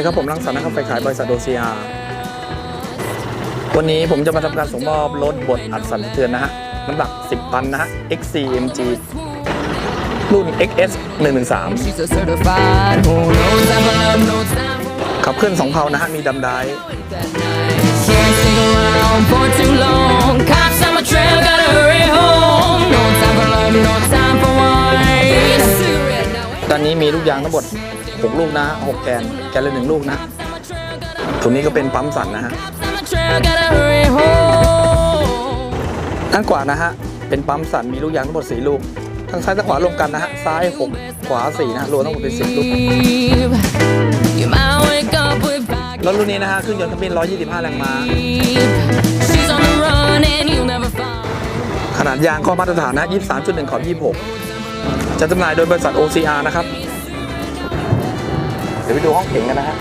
ดีครับผมรังสรรค์นะครับไปขายบริษัทโดเซีอาวันนี้ผมจะมาทำการส่งมอบรถบดอัดสันเทือนนะฮะน้ำหนัก 10 ตันนะฮะ XCMG รุ่น XS 113ขับเคลื่อน2เพานะฮะ มีดำได้ตอนนี้มีลูกยางทั้งหมด 6 ลูกนะ 6 แกน แกนละหนึ่งลูกนะตัวนี้ก็เป็นปั๊มสั่นนะฮะ ด้านขวานะฮะ เป็นปั๊มสั่นมีลูกยางทั้งหมด 4 ลูกทั้งซ้ายทั้งขวารวมกันนะฮะ ซ้าย 6 ขวา 4 นะฮะ รวมทั้งหมดเป็น 10 ลูก รถรุ่นนี้นะฮะ เครื่องยนต์ขบิน125 แรงม้า ขนาดยางข้อมาตรฐานนะ 23.1 ขอบ 26 จะจำหน่ายโดยบริษัท OCR นะครับ ดี๋ยวไปดูห้องเก่งกันนะฮะ